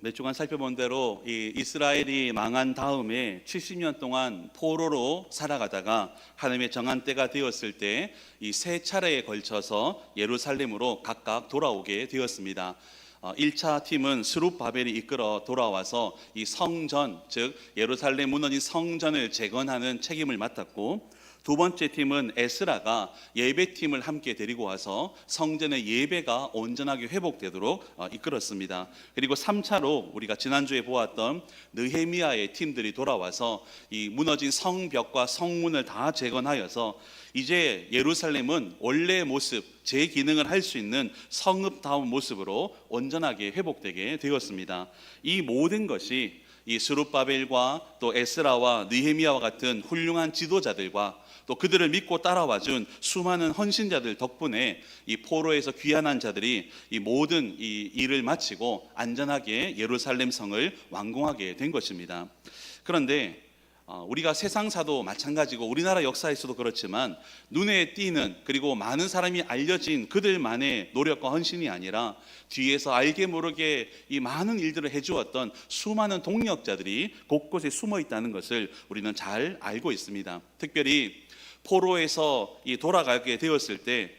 몇 주간 살펴본 대로 이 이스라엘이 망한 다음에 70년 동안 포로로 살아가다가 하나님의 정한 때가 되었을 때 이 세 차례에 걸쳐서 예루살렘으로 각각 돌아오게 되었습니다. 어, 1차 팀은 스룹바벨이 이끌어 돌아와서 이 성전 즉 예루살렘 무너진 성전을 재건하는 책임을 맡았고 두 번째 팀은 에스라가 예배팀을 함께 데리고 와서 성전의 예배가 온전하게 회복되도록 어, 이끌었습니다. 그리고 3차로 우리가 지난주에 보았던 느헤미야의 팀들이 돌아와서 이 무너진 성벽과 성문을 다 재건하여서 이제 예루살렘은 원래의 모습, 제 기능을 할 수 있는 성읍다운 모습으로 온전하게 회복되게 되었습니다. 이 모든 것이 이 스룹바벨과 또 에스라와 느헤미야와 같은 훌륭한 지도자들과 또 그들을 믿고 따라와 준 수많은 헌신자들 덕분에 이 포로에서 귀환한 자들이 이 모든 이 일을 마치고 안전하게 예루살렘 성을 완공하게 된 것입니다. 그런데 어, 우리가 세상사도 마찬가지고 우리나라 역사에서도 그렇지만 눈에 띄는 그리고 많은 사람이 알려진 그들만의 노력과 헌신이 아니라 뒤에서 알게 모르게 이 많은 일들을 해주었던 수많은 동력자들이 곳곳에 숨어 있다는 것을 우리는 잘 알고 있습니다. 특별히 포로에서 이 돌아가게 되었을 때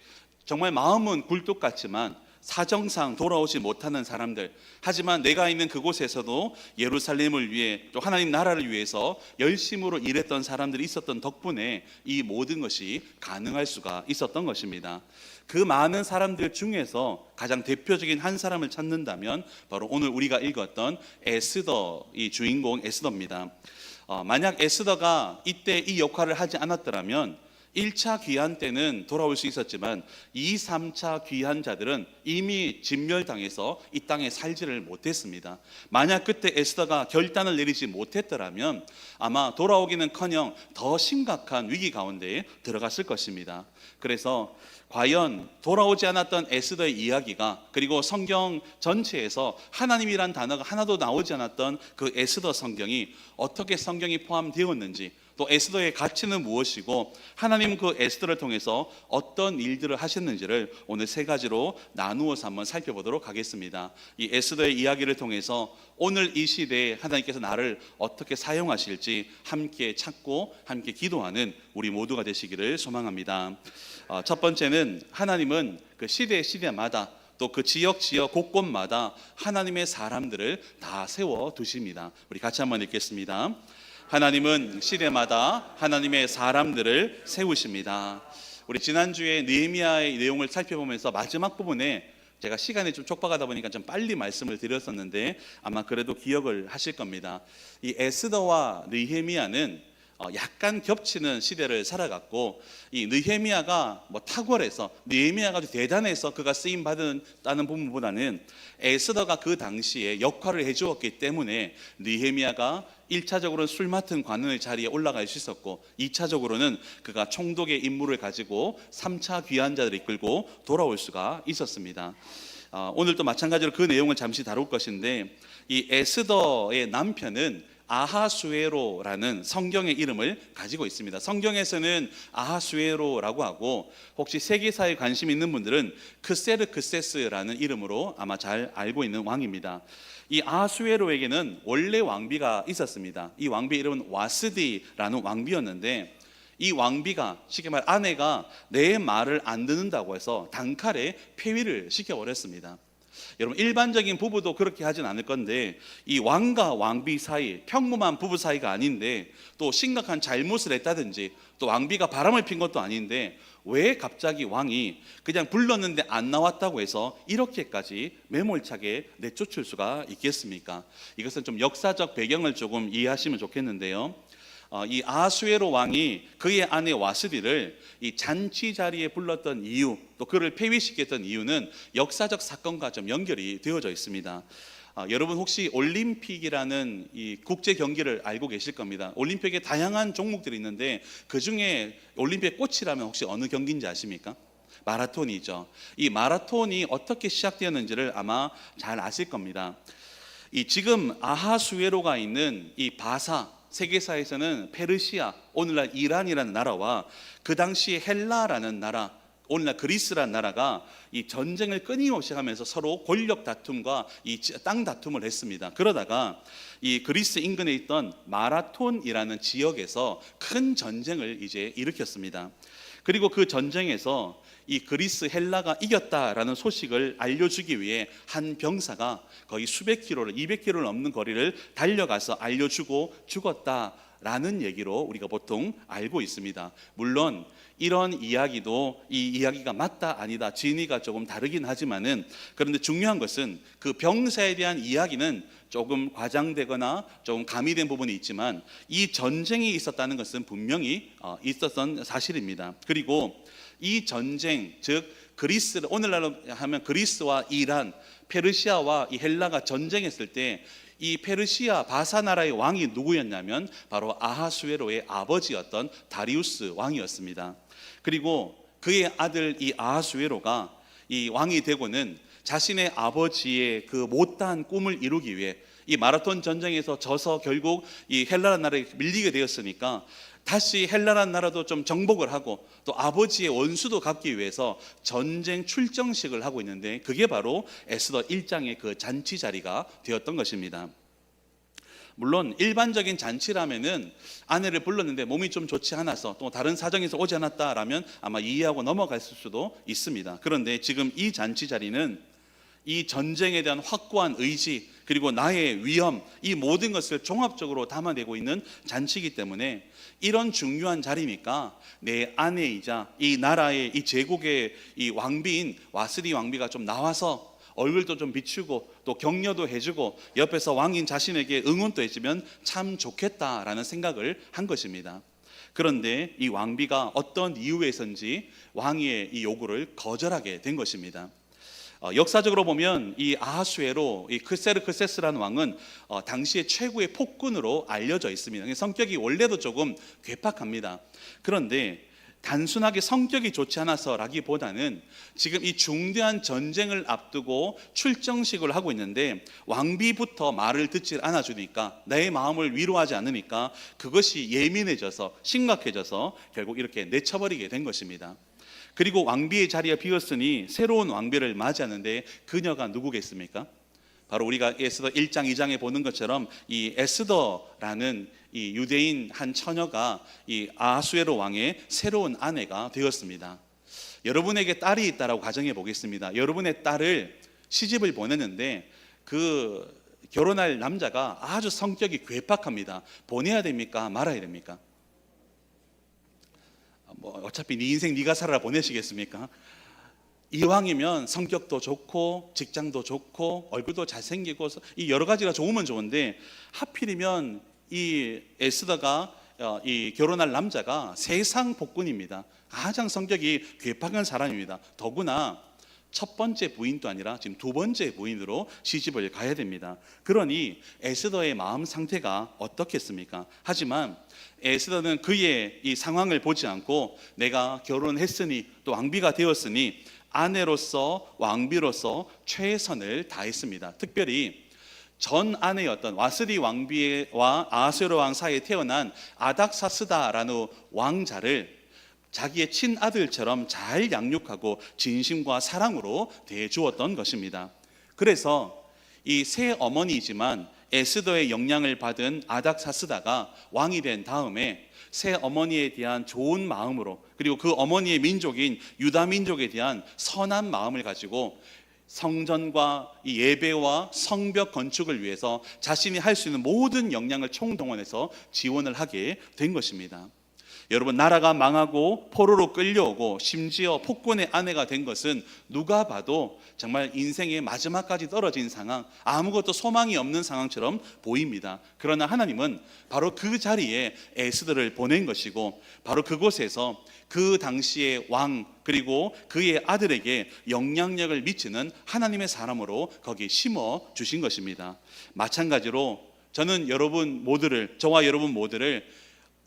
정말 마음은 굴뚝 같지만 사정상 돌아오지 못하는 사람들 하지만 내가 있는 그곳에서도 예루살렘을 위해 또 하나님 나라를 위해서 열심으로 일했던 사람들이 있었던 덕분에 이 모든 것이 가능할 수가 있었던 것입니다. 그 많은 사람들 중에서 가장 대표적인 한 사람을 찾는다면 바로 오늘 우리가 읽었던 에스더 이 주인공 에스더입니다. 어, 만약 에스더가 이때 이 역할을 하지 않았더라면 1차 귀한 때는 돌아올 수 있었지만 2, 3차 귀한 자들은 이미 진멸당해서 이 땅에 살지를 못했습니다. 만약 그때 에스더가 결단을 내리지 못했더라면 아마 돌아오기는커녕 더 심각한 위기 가운데 들어갔을 것입니다. 그래서 과연 돌아오지 않았던 에스더의 이야기가 그리고 성경 전체에서 하나님이란 단어가 하나도 나오지 않았던 그 에스더 성경이 어떻게 성경이 포함되었는지 또 에스더의 가치는 무엇이고 하나님 그 에스더를 통해서 어떤 일들을 하셨는지를 오늘 세 가지로 나누어서 한번 살펴보도록 하겠습니다. 이 에스더의 이야기를 통해서 오늘 이 시대에 하나님께서 나를 어떻게 사용하실지 함께 찾고 함께 기도하는 우리 모두가 되시기를 소망합니다. 어, 첫 번째는 하나님은 그 시대 시대마다 또그 지역 지역 곳곳마다 하나님의 사람들을 다 세워 두십니다. 우리 같이 한번 읽겠습니다. 하나님은 시대마다 하나님의 사람들을 세우십니다. 우리 지난주에 느헤미야의 내용을 살펴보면서 마지막 부분에 제가 시간이 좀 촉박하다 보니까 좀 빨리 말씀을 드렸었는데 아마 그래도 기억을 하실 겁니다. 이 에스더와 느헤미야는 어, 약간 겹치는 시대를 살아갔고 이 느헤미야가 뭐 탁월해서 느헤미야가 대단해서 그가 쓰임 받았다는 부분보다는 에스더가 그 당시에 역할을 해주었기 때문에 느헤미야가 1차적으로는 술 맡은 관원의 자리에 올라갈 수 있었고 2차적으로는 그가 총독의 임무를 가지고 3차 귀환자들을 이끌고 돌아올 수가 있었습니다. 어, 오늘도 마찬가지로 그 내용을 잠시 다룰 것인데 이 에스더의 남편은 아하수에로라는 성경의 이름을 가지고 있습니다. 성경에서는 아하수에로라고 하고 혹시 세계사에 관심 있는 분들은 크세르크세스라는 이름으로 아마 잘 알고 있는 왕입니다. 이 아하수에로에게는 원래 왕비가 있었습니다. 이 왕비 이름은 와스디라는 왕비였는데 이 왕비가 쉽게 말 아내가 내 말을 안 듣는다고 해서 단칼에 폐위를 시켜버렸습니다. 여러분 일반적인 부부도 그렇게 하진 않을 건데 이 왕과 왕비 사이 평범한 부부 사이가 아닌데 또 심각한 잘못을 했다든지 또 왕비가 바람을 핀 것도 아닌데 왜 갑자기 왕이 그냥 불렀는데 안 나왔다고 해서 이렇게까지 매몰차게 내쫓을 수가 있겠습니까? 이것은 좀 역사적 배경을 조금 이해하시면 좋겠는데요. 어, 이 아수에로 왕이 그의 아내 와스디를 이 잔치 자리에 불렀던 이유 또 그를 폐위시켰던 이유는 역사적 사건과 좀 연결이 되어져 있습니다. 어, 여러분 혹시 올림픽이라는 이 국제 경기를 알고 계실 겁니다. 올림픽에 다양한 종목들이 있는데 그 중에 올림픽 꽃이라면 혹시 어느 경기인지 아십니까? 마라톤이죠. 이 마라톤이 어떻게 시작되었는지를 아마 잘 아실 겁니다. 이 지금 아하수에로가 있는 이 바사 세계사에서는 페르시아, 오늘날 이란이라는 나라와 그 당시 헬라라는 나라, 오늘날 그리스란 나라가 이 전쟁을 끊임없이 하면서 서로 권력 다툼과 이 땅 다툼을 했습니다. 그러다가 이 그리스 인근에 있던 마라톤이라는 지역에서 큰 전쟁을 이제 일으켰습니다. 그리고 그 전쟁에서 이 그리스 헬라가 이겼다라는 소식을 알려주기 위해 한 병사가 거의 수백 킬로를 200 킬로를 넘는 거리를 달려가서 알려주고 죽었다 라는 얘기로 우리가 보통 알고 있습니다. 물론 이런 이야기도 이 이야기가 맞다 아니다 진위가 조금 다르긴 하지만은 그런데 중요한 것은 그 병사에 대한 이야기는 조금 과장되거나 조금 가미된 부분이 있지만 이 전쟁이 있었다는 것은 분명히 어, 있었던 사실입니다. 그리고 이 전쟁 즉 그리스 오늘날로 하면 그리스와 이란, 페르시아와 이 헬라가 전쟁했을 때 이 페르시아 바사 나라의 왕이 누구였냐면 바로 아하수에로의 아버지였던 다리우스 왕이었습니다. 그리고 그의 아들 이 아하수에로가 이 왕이 되고는 자신의 아버지의 그 못다한 꿈을 이루기 위해 이 마라톤 전쟁에서 져서 결국 이 헬라 나라에 밀리게 되었으니까 다시 헬라란 나라도 좀 정복을 하고 또 아버지의 원수도 갚기 위해서 전쟁 출정식을 하고 있는데 그게 바로 에스더 1장의 그 잔치 자리가 되었던 것입니다. 물론 일반적인 잔치라면은 아내를 불렀는데 몸이 좀 좋지 않아서 또 다른 사정에서 오지 않았다라면 아마 이해하고 넘어갔을 수도 있습니다. 그런데 지금 이 잔치 자리는 이 전쟁에 대한 확고한 의지 그리고 나의 위험 이 모든 것을 종합적으로 담아내고 있는 잔치이기 때문에 이런 중요한 자리니까 내 아내이자 이 나라의 이 제국의 이 왕비인 와스리 왕비가 좀 나와서 얼굴도 좀 비추고 또 격려도 해주고 옆에서 왕인 자신에게 응원도 해주면 참 좋겠다라는 생각을 한 것입니다. 그런데 이 왕비가 어떤 이유에선지 왕의 이 요구를 거절하게 된 것입니다. 어, 역사적으로 보면 이 아하수에로 이 크세르크세스라는 왕은 어, 당시의 최고의 폭군으로 알려져 있습니다. 성격이 원래도 조금 괴팍합니다. 그런데 단순하게 성격이 좋지 않아서라기보다는 지금 이 중대한 전쟁을 앞두고 출정식을 하고 있는데 왕비부터 말을 듣질 않아 주니까 내 마음을 위로하지 않으니까 그것이 예민해져서 심각해져서 결국 이렇게 내쳐버리게 된 것입니다. 그리고 왕비의 자리가 비었으니 새로운 왕비를 맞이하는데 그녀가 누구겠습니까? 바로 우리가 에스더 1장 2장에 보는 것처럼 이 에스더라는 이 유대인 한 처녀가 이 아하수에로 왕의 새로운 아내가 되었습니다. 여러분에게 딸이 있다라고 가정해 보겠습니다. 여러분의 딸을 시집을 보내는데 그 결혼할 남자가 아주 성격이 괴팍합니다. 보내야 됩니까? 말아야 됩니까? 뭐 어차피 네 인생 네가 살아라 보내시겠습니까? 이왕이면 성격도 좋고 직장도 좋고 얼굴도 잘생기고 이 여러 가지가 좋으면 좋은데 하필이면 이 에스더가 어, 이 결혼할 남자가 세상 복군입니다. 가장 성격이 괴팍한 사람입니다. 더구나 첫 번째 부인도 아니라 지금 두 번째 부인으로 시집을 가야 됩니다. 그러니 에스더의 마음 상태가 어떻겠습니까? 하지만 에스더는 그의 이 상황을 보지 않고 내가 결혼했으니 또 왕비가 되었으니 아내로서 왕비로서 최선을 다했습니다. 특별히 전 아내였던 와스리 왕비와 아하스로 왕 사이에 태어난 아닥사스다라는 왕자를 자기의 친아들처럼 잘 양육하고 진심과 사랑으로 대해주었던 것입니다. 그래서 이 새 어머니이지만 에스더의 영향을 받은 아닥사스다가 왕이 된 다음에 새 어머니에 대한 좋은 마음으로 그리고 그 어머니의 민족인 유다 민족에 대한 선한 마음을 가지고 성전과 이 예배와 성벽 건축을 위해서 자신이 할 수 있는 모든 역량을 총동원해서 지원을 하게 된 것입니다. 여러분 나라가 망하고 포로로 끌려오고 심지어 폭군의 아내가 된 것은 누가 봐도 정말 인생의 마지막까지 떨어진 상황, 아무것도 소망이 없는 상황처럼 보입니다. 그러나 하나님은 바로 그 자리에 에스더를 보낸 것이고 바로 그곳에서 그 당시의 왕 그리고 그의 아들에게 영향력을 미치는 하나님의 사람으로 거기 심어 주신 것입니다. 마찬가지로 저는 여러분 모두를 저와 여러분 모두를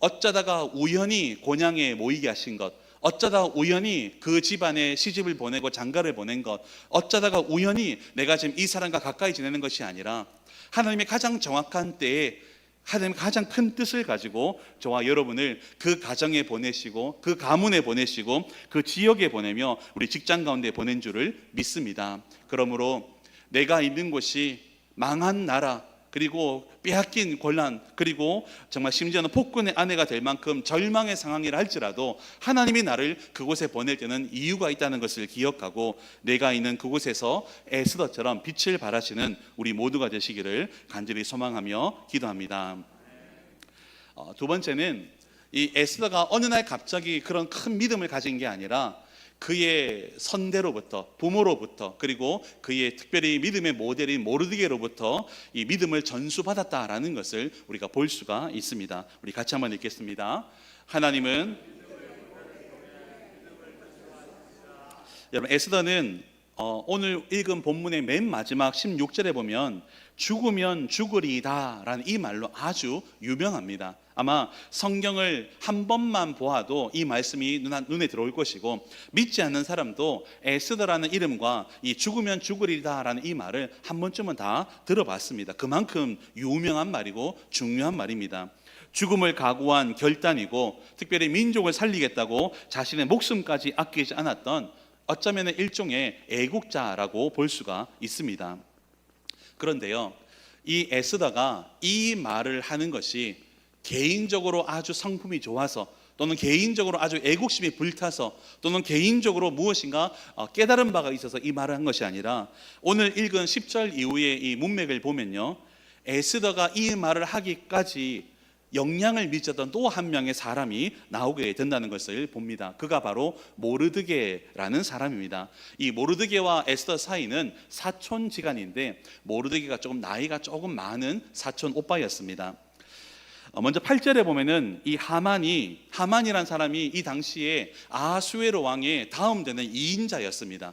어쩌다가 우연히 곤양에 모이게 하신 것, 어쩌다 우연히 그 집안에 시집을 보내고 장가를 보낸 것, 어쩌다가 우연히 내가 지금 이 사람과 가까이 지내는 것이 아니라 하나님의 가장 정확한 때에 하나님 가장 큰 뜻을 가지고 저와 여러분을 그 가정에 보내시고 그 가문에 보내시고 그 지역에 보내며 우리 직장 가운데 보낸 줄을 믿습니다. 그러므로 내가 있는 곳이 망한 나라 그리고 빼앗긴 권란 그리고 정말 심지어는 폭군의 아내가 될 만큼 절망의 상황이라 할지라도 하나님이 나를 그곳에 보낼 때는 이유가 있다는 것을 기억하고 내가 있는 그곳에서 에스더처럼 빛을 발하시는 우리 모두가 되시기를 간절히 소망하며 기도합니다. 어, 두 번째는 이 에스더가 어느 날 갑자기 그런 큰 믿음을 가진 게 아니라 그의 선대로부터 부모로부터 그리고 그의 특별히 믿음의 모델인 모르드게로부터 이 믿음을 전수받았다라는 것을 우리가 볼 수가 있습니다. 우리 같이 한번 읽겠습니다. 하나님은 여러분 에스더는 어, 오늘 읽은 본문의 맨 마지막 16절에 보면 죽으면 죽으리다라는 이 말로 아주 유명합니다. 아마 성경을 한 번만 보아도 이 말씀이 눈- 눈에 들어올 것이고 믿지 않는 사람도 에스더라는 이름과 이 죽으면 죽으리다라는 이 말을 한 번쯤은 다 들어봤습니다. 그만큼 유명한 말이고 중요한 말입니다. 죽음을 각오한 결단이고 특별히 민족을 살리겠다고 자신의 목숨까지 아끼지 않았던 어쩌면 일종의 애국자라고 볼 수가 있습니다. 그런데요, 이 에스더가 이 말을 하는 것이 개인적으로 아주 성품이 좋아서 또는 개인적으로 아주 애국심이 불타서 또는 개인적으로 무엇인가 어, 깨달은 바가 있어서 이 말을 한 것이 아니라 오늘 읽은 10절 이후의 이 문맥을 보면요. 에스더가 이 말을 하기까지 영향을 미쳤던 또 한 명의 사람이 나오게 된다는 것을 봅니다. 그가 바로 모르드게라는 사람입니다. 이 모르드게와 에스더 사이는 사촌 지간인데 모르드게가 조금 나이가 조금 많은 사촌 오빠였습니다. 어, 먼저 8절에 보면은 이 하만이 하만이란 사람이 이 당시에 아수에로 왕의 다음 되는 2인자였습니다.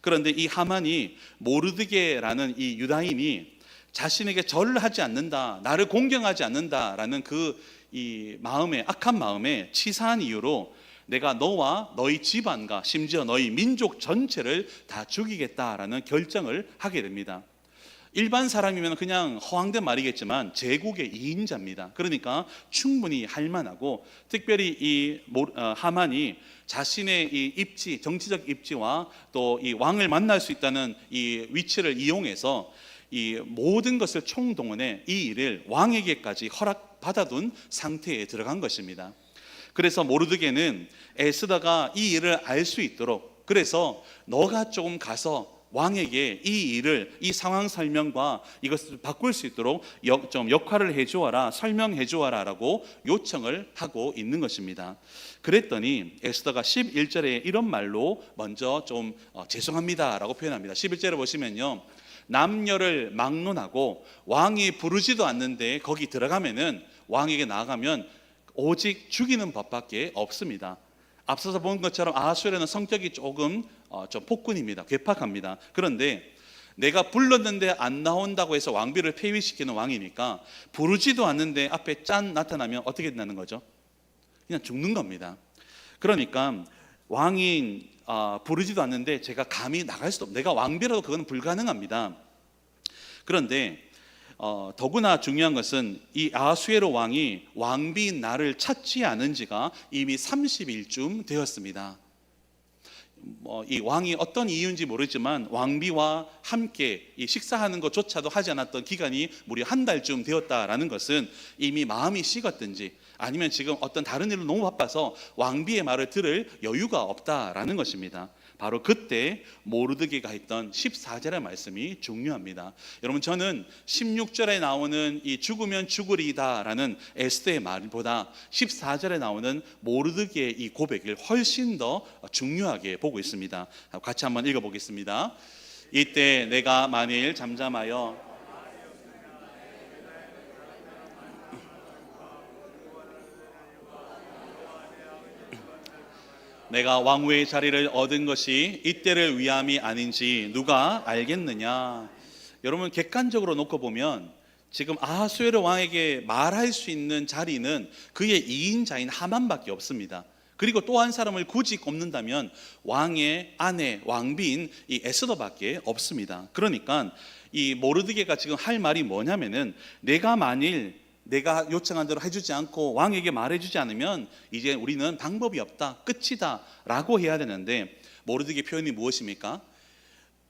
그런데 이 하만이 모르드게라는 이 유다인이 자신에게 절을 하지 않는다, 나를 공경하지 않는다라는 그 이 마음에 악한 마음에 치사한 이유로 내가 너와 너희 집안과 심지어 너희 민족 전체를 다 죽이겠다라는 결정을 하게 됩니다. 일반 사람이면 그냥 허황된 말이겠지만 제국의 2인자입니다. 그러니까 충분히 할 만하고 특별히 이 모- 어, 하만이 자신의 이 입지, 정치적 입지와 또 이 왕을 만날 수 있다는 이 위치를 이용해서 이 모든 것을 총동원해 이 일을 왕에게까지 허락받아둔 상태에 들어간 것입니다. 그래서 모르드게는 에스더가 이 일을 알 수 있도록 그래서 너가 조금 가서 왕에게 이 일을 이 상황 설명과 이것을 바꿀 수 있도록 역, 좀 역할을 해주어라 설명해 주어라라고 요청을 하고 있는 것입니다. 그랬더니 에스더가 11절에 이런 말로 먼저 좀 어, 죄송합니다라고 표현합니다. 11절에 보시면요. 남녀를 막론하고 왕이 부르지도 않는데 거기 들어가면은 왕에게 나아가면 오직 죽이는 법밖에 없습니다. 앞서서 본 것처럼 아수르는 성격이 조금 어, 좀 폭군입니다. 괴팍합니다. 그런데 내가 불렀는데 안 나온다고 해서 왕비를 폐위시키는 왕이니까 부르지도 않는데 앞에 짠 나타나면 어떻게 된다는 거죠? 그냥 죽는 겁니다. 그러니까 왕이 아, 부르지도 않는데 제가 감히 나갈 수도 없. 내가 왕비라도 그건 불가능합니다. 그런데 어, 더구나 중요한 것은 이 아수에로 왕이 왕비인 나를 찾지 않은 지가 이미 30일쯤 되었습니다. 뭐 이 왕이 어떤 이유인지 모르지만 왕비와 함께 이 식사하는 것조차도 하지 않았던 기간이 무려 한 달쯤 되었다라는 것은 이미 마음이 식었든지 아니면 지금 어떤 다른 일로 너무 바빠서 왕비의 말을 들을 여유가 없다라는 것입니다. 바로 그때 모르드게가 했던 14절의 말씀이 중요합니다. 여러분 저는 16절에 나오는 이 죽으면 죽으리다라는 에스더의 말보다 14절에 나오는 모르드게의 이 고백을 훨씬 더 중요하게 보고 있습니다. 같이 한번 읽어 보겠습니다. 이때 내가 만일 잠잠하여 내가 왕후의 자리를 얻은 것이 이때를 위함이 아닌지 누가 알겠느냐? 여러분 객관적으로 놓고 보면 지금 아하수에르 왕에게 말할 수 있는 자리는 그의 이인자인 하만밖에 없습니다. 그리고 또 한 사람을 굳이 꼽는다면 왕의 아내 왕비인 이 에스더밖에 없습니다. 그러니까 이 모르드게가 지금 할 말이 뭐냐면은 내가 만일 내가 요청한 대로 해주지 않고 왕에게 말해주지 않으면 이제 우리는 방법이 없다, 끝이다 라고 해야 되는데 모르드게 표현이 무엇입니까?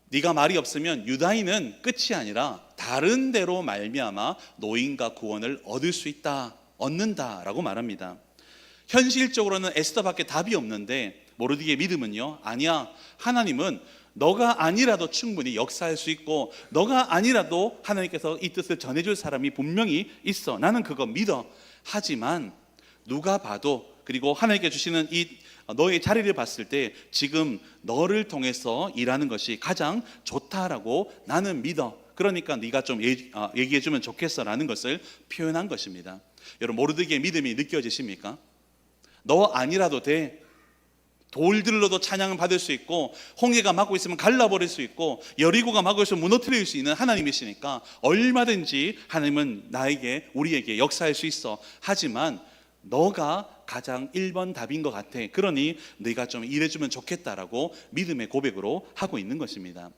네가 말이 없으면 유다인은 끝이 아니라 다른 데로 말미암아 노인과 구원을 얻을 수 있다, 얻는다라고 말합니다. 현실적으로는 에스더밖에 답이 없는데 모르드게 믿음은요 아니야 하나님은 너가 아니라도 충분히 역사할 수 있고 너가 아니라도 하나님께서 이 뜻을 전해줄 사람이 분명히 있어 나는 그거 믿어 하지만 누가 봐도 그리고 하나님께 주시는 이 너의 자리를 봤을 때 지금 너를 통해서 일하는 것이 가장 좋다라고 나는 믿어 그러니까 네가 좀 얘기- 아, 얘기해주면 좋겠어라는 것을 표현한 것입니다 여러분 모르드게 믿음이 느껴지십니까? 너 아니라도 돼. 돌들로도 찬양을 받을 수 있고 홍해가 막고 있으면 갈라버릴 수 있고 여리고가 막고 있으면 무너뜨릴 수 있는 하나님이시니까 얼마든지 하나님은 나에게 우리에게 역사할 수 있어. 하지만 너가 가장 1번 답인 것 같아. 그러니 네가 좀 일해주면 좋겠다라고 믿음의 고백으로 하고 있는 것입니다.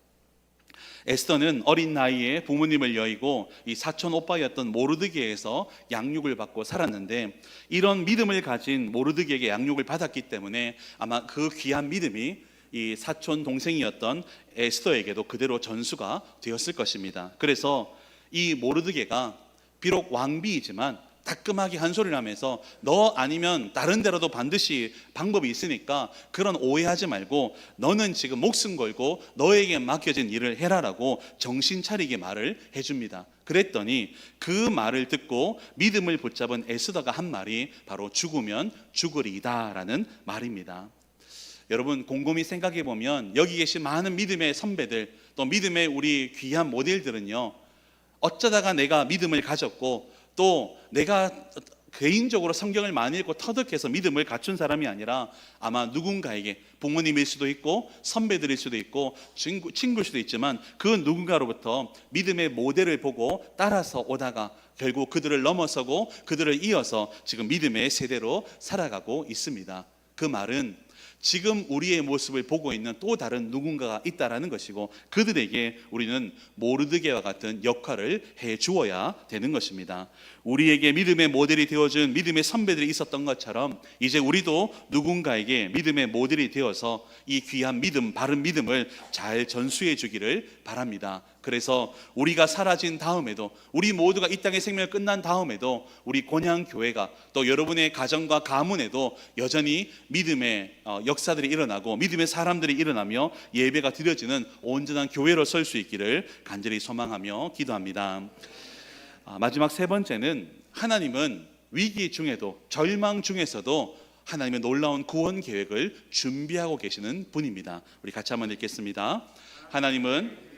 에스더는 어린 나이에 부모님을 여의고 이 사촌 오빠였던 모르드게에서 양육을 받고 살았는데 이런 믿음을 가진 모르드게에게 양육을 받았기 때문에 아마 그 귀한 믿음이 이 사촌 동생이었던 에스더에게도 그대로 전수가 되었을 것입니다. 그래서 이 모르드게가 비록 왕비이지만 따끔하게 한 소리를 하면서 너 아니면 다른 데라도 반드시 방법이 있으니까 그런 오해하지 말고 너는 지금 목숨 걸고 너에게 맡겨진 일을 해라라고 정신 차리게 말을 해줍니다. 그랬더니 그 말을 듣고 믿음을 붙잡은 에스더가 한 말이 바로 죽으면 죽으리다라는 말입니다. 여러분 곰곰이 생각해 보면 여기 계신 많은 믿음의 선배들 또 믿음의 우리 귀한 모델들은요 어쩌다가 내가 믿음을 가졌고 또 내가 개인적으로 성경을 많이 읽고 터득해서 믿음을 갖춘 사람이 아니라 아마 누군가에게 부모님일 수도 있고 선배들일 수도 있고 친구, 친구일 수도 있지만 그 누군가로부터 믿음의 모델을 보고 따라서 오다가 결국 그들을 넘어서고 그들을 이어서 지금 믿음의 세대로 살아가고 있습니다. 그 말은 지금 우리의 모습을 보고 있는 또 다른 누군가가 있다라는 것이고 그들에게 우리는 모르드게와 같은 역할을 해 주어야 되는 것입니다. 우리에게 믿음의 모델이 되어준 믿음의 선배들이 있었던 것처럼 이제 우리도 누군가에게 믿음의 모델이 되어서 이 귀한 믿음, 바른 믿음을 잘 전수해 주기를 바랍니다. 그래서 우리가 사라진 다음에도 우리 모두가 이 땅의 생명을 끝난 다음에도 우리 곤양 교회가 또 여러분의 가정과 가문에도 여전히 믿음의 어, 역사들이 일어나고 믿음의 사람들이 일어나며 예배가 드려지는 온전한 교회로 설 수 있기를 간절히 소망하며 기도합니다. 아, 마지막 세 번째는 하나님은 위기 중에도 절망 중에서도 하나님의 놀라운 구원 계획을 준비하고 계시는 분입니다. 우리 같이 한번 읽겠습니다. 하나님은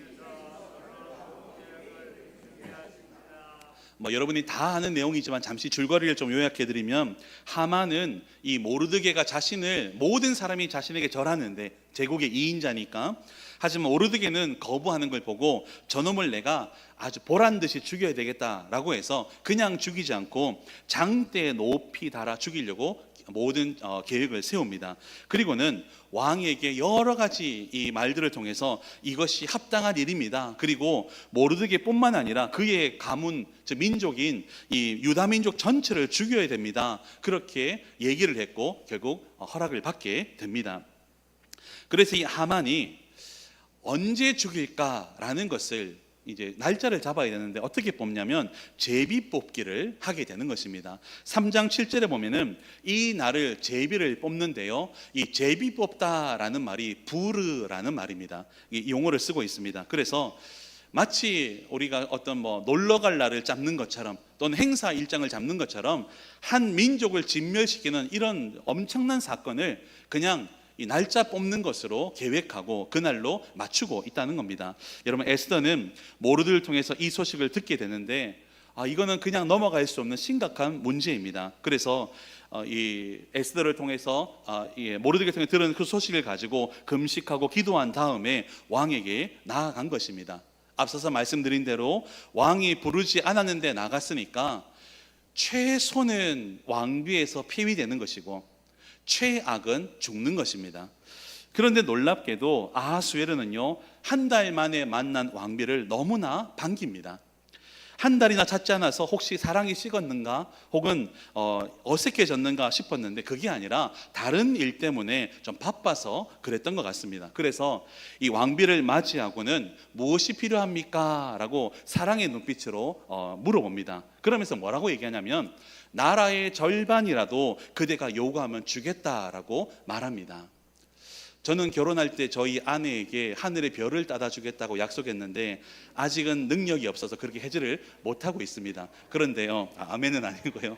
뭐 여러분이 다 아는 내용이지만 잠시 줄거리를 좀 요약해 드리면 하만은 이 모르드게가 자신을 모든 사람이 자신에게 절하는데 제국의 2인자니까. 하지만 모르드게는 거부하는 걸 보고 저놈을 내가 아주 보란 듯이 죽여야 되겠다라고 해서 그냥 죽이지 않고 장대에 높이 달아 죽이려고 모든 어, 계획을 세웁니다. 그리고는 왕에게 여러 가지 이 말들을 통해서 이것이 합당한 일입니다. 그리고 모르드게뿐만 아니라 그의 가문, 즉 민족인 이 유다 민족 전체를 죽여야 됩니다. 그렇게 얘기를 했고 결국 허락을 받게 됩니다. 그래서 이 하만이 언제 죽일까라는 것을 이제 날짜를 잡아야 되는데 어떻게 뽑냐면 제비 뽑기를 하게 되는 것입니다. 3장 7절에 보면은 이 날을 제비를 뽑는데요. 이 제비 뽑다라는 말이 부르라는 말입니다. 이 용어를 쓰고 있습니다. 그래서 마치 우리가 어떤 뭐 놀러 갈 날을 잡는 것처럼 또는 행사 일정을 잡는 것처럼 한 민족을 진멸시키는 이런 엄청난 사건을 그냥 이 날짜 뽑는 것으로 계획하고 그날로 맞추고 있다는 겁니다. 여러분 에스더는 모르드를 통해서 이 소식을 듣게 되는데 아 이거는 그냥 넘어갈 수 없는 심각한 문제입니다. 그래서 어, 이 에스더를 통해서 아, 예, 모르드게 통해 들은 그 소식을 가지고 금식하고 기도한 다음에 왕에게 나아간 것입니다. 앞서서 말씀드린 대로 왕이 부르지 않았는데 나갔으니까 최소는 왕비에서 폐위되는 것이고 최악은 죽는 것입니다. 그런데 놀랍게도 아하수에르는요 한 달 만에 만난 왕비를 너무나 반깁니다. 한 달이나 찾지 않아서 혹시 사랑이 식었는가 혹은 어, 어색해졌는가 싶었는데 그게 아니라 다른 일 때문에 좀 바빠서 그랬던 것 같습니다. 그래서 이 왕비를 맞이하고는 무엇이 필요합니까? 라고 사랑의 눈빛으로 어, 물어봅니다. 그러면서 뭐라고 얘기하냐면 나라의 절반이라도 그대가 요구하면 주겠다라고 말합니다. 저는 결혼할 때 저희 아내에게 하늘의 별을 따다 주겠다고 약속했는데 아직은 능력이 없어서 그렇게 해지를 못하고 있습니다. 그런데요, 아, 아멘은 아니고요.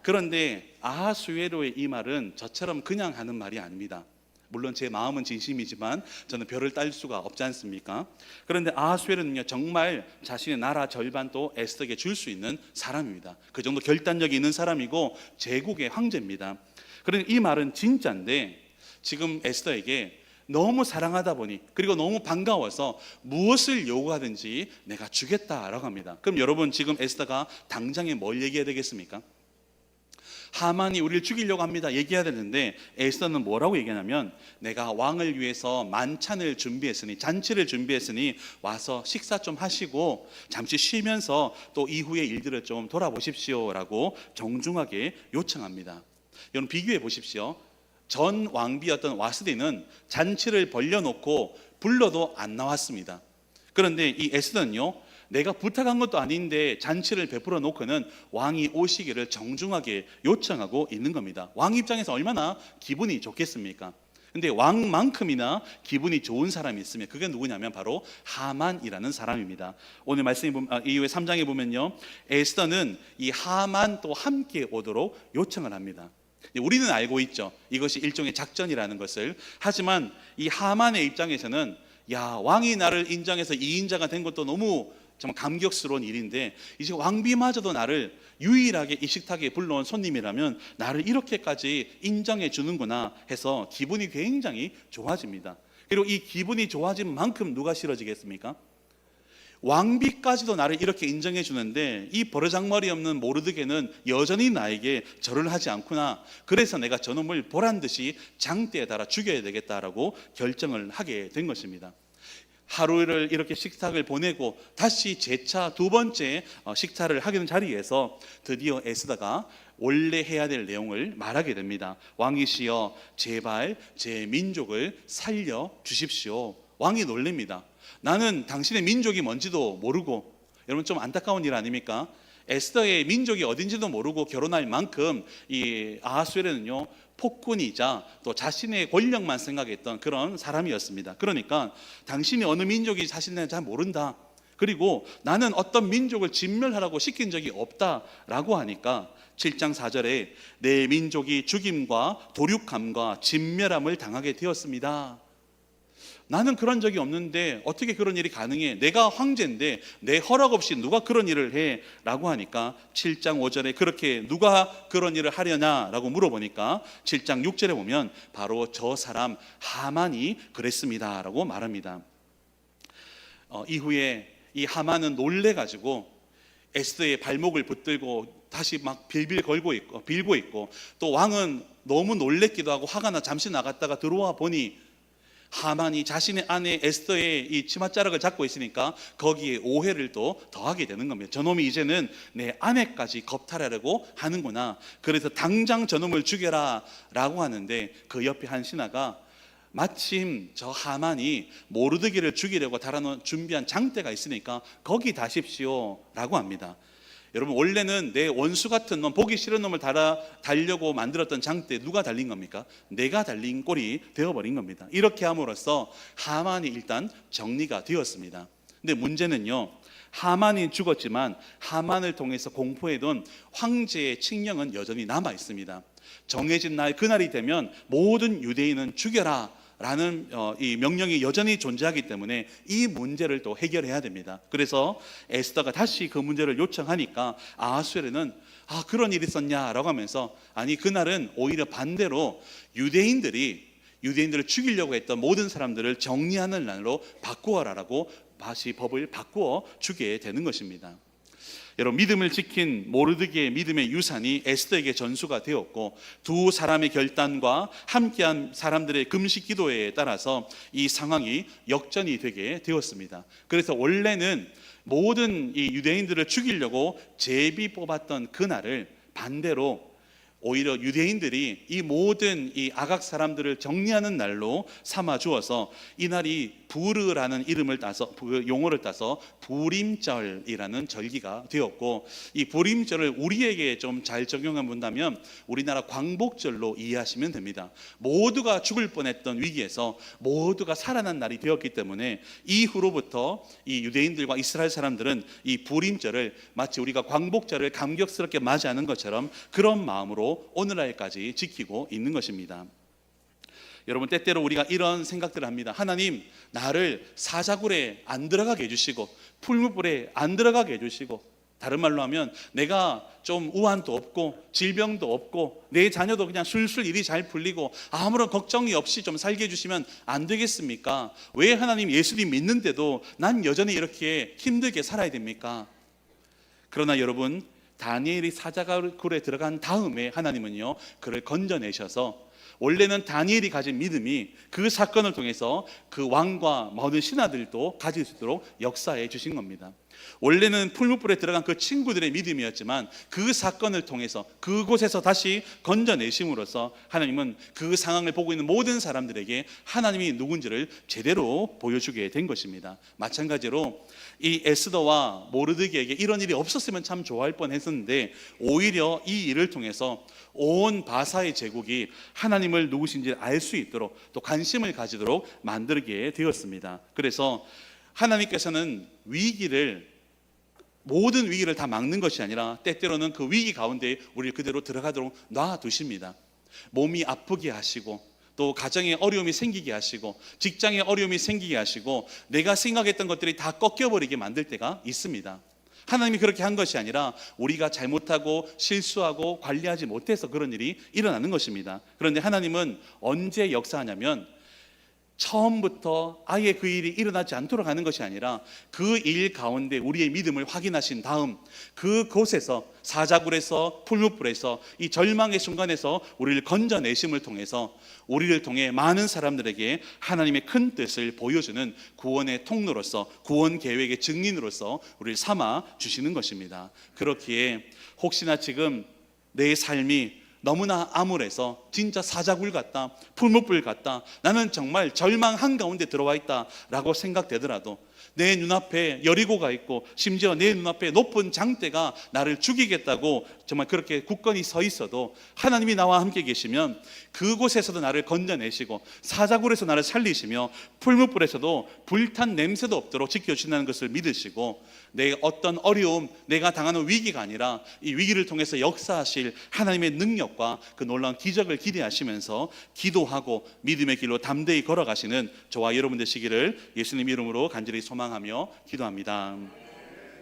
그런데 아하수에로의 이 말은 저처럼 그냥 하는 말이 아닙니다. 물론 제 마음은 진심이지만 저는 별을 딸 수가 없지 않습니까? 그런데 아하수에르는요 정말 자신의 나라 절반도 에스더에게 줄 수 있는 사람입니다. 그 정도 결단력이 있는 사람이고 제국의 황제입니다. 그런데 이 말은 진짜인데 지금 에스더에게 너무 사랑하다 보니 그리고 너무 반가워서 무엇을 요구하든지 내가 주겠다라고 합니다. 그럼 여러분 지금 에스더가 당장에 뭘 얘기해야 되겠습니까? 하만이 우리를 죽이려고 합니다. 얘기해야 되는데 에스더는 뭐라고 얘기하냐면 내가 왕을 위해서 만찬을 준비했으니 잔치를 준비했으니 와서 식사 좀 하시고 잠시 쉬면서 또 이후의 일들을 좀 돌아보십시오라고 정중하게 요청합니다. 여러분 비교해 보십시오. 전 왕비였던 와스디는 잔치를 벌려놓고 불러도 안 나왔습니다. 그런데 이 에스더는요, 내가 부탁한 것도 아닌데 잔치를 베풀어 놓고는 왕이 오시기를 정중하게 요청하고 있는 겁니다. 왕 입장에서 얼마나 기분이 좋겠습니까? 근데 왕만큼이나 기분이 좋은 사람이 있으면 그게 누구냐면 바로 하만이라는 사람입니다. 오늘 말씀이 보면 아, 이후에 3장에 보면요. 에스더는 이 하만 또 함께 오도록 요청을 합니다. 우리는 알고 있죠. 이것이 일종의 작전이라는 것을. 하지만 이 하만의 입장에서는 야, 왕이 나를 인정해서 이인자가 된 것도 너무 정말 감격스러운 일인데 이제 왕비마저도 나를 유일하게 이 식탁에 불러온 손님이라면 나를 이렇게까지 인정해 주는구나 해서 기분이 굉장히 좋아집니다. 그리고 이 기분이 좋아진 만큼 누가 싫어지겠습니까? 왕비까지도 나를 이렇게 인정해 주는데 이 버르장머리 없는 모르드게는 여전히 나에게 절을 하지 않구나. 그래서 내가 저놈을 보란 듯이 장대에 달아 죽여야 되겠다라고 결정을 하게 된 것입니다. 하루를 이렇게 식탁을 보내고 다시 재차 두 번째 어, 식사를 하게 된 자리에서 드디어 에스더가 원래 해야 될 내용을 말하게 됩니다. 왕이시여 제발 제 민족을 살려 주십시오. 왕이 놀랍니다. 나는 당신의 민족이 뭔지도 모르고 여러분 좀 안타까운 일 아닙니까? 에스더의 민족이 어딘지도 모르고 결혼할 만큼 이 아하수에르는요 폭군이자 또 자신의 권력만 생각했던 그런 사람이었습니다. 그러니까 당신이 어느 민족이 자신을 잘 모른다. 그리고 나는 어떤 민족을 진멸하라고 시킨 적이 없다라고 하니까 7장 4절에 내 민족이 죽임과 도륙함과 진멸함을 당하게 되었습니다. 나는 그런 적이 없는데 어떻게 그런 일이 가능해? 내가 황제인데 내 허락 없이 누가 그런 일을 해? 라고 하니까 7장 5절에 그렇게 누가 그런 일을 하려냐? 라고 물어보니까 7장 6절에 보면 바로 저 사람 하만이 그랬습니다. 라고 말합니다. 어, 이후에 이 하만은 놀래가지고 에스더의 발목을 붙들고 다시 막 빌빌 걸고 있고 빌고 있고 또 왕은 너무 놀랬기도 하고 화가 나 잠시 나갔다가 들어와 보니 하만이 자신의 아내 에스더의 이 치맛자락을 잡고 있으니까 거기에 오해를 또 더하게 되는 겁니다. 저놈이 이제는 내 아내까지 겁탈하려고 하는구나. 그래서 당장 저놈을 죽여라 라고 하는데 그 옆에 한 신하가 마침 저 하만이 모르드기를 죽이려고 달아놓은 준비한 장대가 있으니까 거기 다십시오 라고 합니다. 여러분 원래는 내 원수 같은 놈 보기 싫은 놈을 달아 달려고 만들었던 장대 누가 달린 겁니까? 내가 달린 꼴이 되어버린 겁니다. 이렇게 함으로써 하만이 일단 정리가 되었습니다. 근데 문제는요. 하만이 죽었지만 하만을 통해서 공포해둔 황제의 칙령은 여전히 남아 있습니다. 정해진 날 그날이 되면 모든 유대인은 죽여라 라는 어, 이 명령이 여전히 존재하기 때문에 이 문제를 또 해결해야 됩니다. 그래서 에스더가 다시 그 문제를 요청하니까 아하수에르는 아 그런 일이 있었냐라고 하면서 아니 그날은 오히려 반대로 유대인들이 유대인들을 죽이려고 했던 모든 사람들을 정리하는 날로 바꾸어라라고 다시 법을 바꾸어 주게 되는 것입니다. 여러분 믿음을 지킨 모르드기의 믿음의 유산이 에스더에게 전수가 되었고 두 사람의 결단과 함께한 사람들의 금식 기도에 따라서 이 상황이 역전이 되게 되었습니다. 그래서 원래는 모든 이 유대인들을 죽이려고 제비 뽑았던 그날을 반대로 오히려 유대인들이 이 모든 이 아각 사람들을 정리하는 날로 삼아 주어서 이 날이 부르라는 이름을 따서 그 용어를 따서 부림절이라는 절기가 되었고 이 부림절을 우리에게 좀 잘 적용해 본다면 우리나라 광복절로 이해하시면 됩니다. 모두가 죽을 뻔했던 위기에서 모두가 살아난 날이 되었기 때문에 이후로부터 이 유대인들과 이스라엘 사람들은 이 부림절을 마치 우리가 광복절을 감격스럽게 맞이하는 것처럼 그런 마음으로 오늘날까지 지키고 있는 것입니다. 여러분 때때로 우리가 이런 생각들을 합니다. 하나님 나를 사자굴에 안 들어가게 해주시고 풀무불에 안 들어가게 해주시고 다른 말로 하면 내가 좀 우환도 없고 질병도 없고 내 자녀도 그냥 술술 일이 잘 풀리고 아무런 걱정이 없이 좀 살게 해주시면 안 되겠습니까? 왜 하나님 예수님 믿는데도 난 여전히 이렇게 힘들게 살아야 됩니까? 그러나 여러분 다니엘이 사자굴에 들어간 다음에 하나님은요 그를 건져내셔서 원래는 다니엘이 가진 믿음이 그 사건을 통해서 그 왕과 모든 신하들도 가질 수 있도록 역사해 주신 겁니다. 원래는 풀무불에 들어간 그 친구들의 믿음이었지만 그 사건을 통해서 그곳에서 다시 건져내심으로써 하나님은 그 상황을 보고 있는 모든 사람들에게 하나님이 누군지를 제대로 보여주게 된 것입니다. 마찬가지로 이 에스더와 모르드기에게 이런 일이 없었으면 참 좋아할 뻔했었는데 오히려 이 일을 통해서 온 바사의 제국이 하나님을 누구신지 알 수 있도록 또 관심을 가지도록 만들게 되었습니다. 그래서 하나님께서는 위기를 모든 위기를 다 막는 것이 아니라 때때로는 그 위기 가운데 우리를 그대로 들어가도록 놔두십니다. 몸이 아프게 하시고 또 가정에 어려움이 생기게 하시고 직장에 어려움이 생기게 하시고 내가 생각했던 것들이 다 꺾여버리게 만들 때가 있습니다. 하나님이 그렇게 한 것이 아니라 우리가 잘못하고 실수하고 관리하지 못해서 그런 일이 일어나는 것입니다. 그런데 하나님은 언제 역사하냐면 처음부터 아예 그 일이 일어나지 않도록 하는 것이 아니라 그 일 가운데 우리의 믿음을 확인하신 다음 그곳에서 사자굴에서 풀무불에서 이 절망의 순간에서 우리를 건져내심을 통해서 우리를 통해 많은 사람들에게 하나님의 큰 뜻을 보여주는 구원의 통로로서 구원 계획의 증인으로서 우리를 삼아 주시는 것입니다. 그렇기에 혹시나 지금 내 삶이 너무나 암울해서 진짜 사자굴 같다, 풀무불 같다. 나는 정말 절망 한가운데 들어와 있다 라고 생각되더라도 내 눈앞에 여리고가 있고 심지어 내 눈앞에 높은 장대가 나를 죽이겠다고 정말 그렇게 굳건히 서 있어도 하나님이 나와 함께 계시면 그곳에서도 나를 건져내시고 사자굴에서 나를 살리시며 풀무불에서도 불탄 냄새도 없도록 지켜주신다는 것을 믿으시고 내 어떤 어려움, 내가 당하는 위기가 아니라 이 위기를 통해서 역사하실 하나님의 능력과 그 놀라운 기적을 기대하시면서 기도하고 믿음의 길로 담대히 걸어가시는 저와 여러분 되시기를 예수님 이름으로 간절히 소망하며 기도합니다.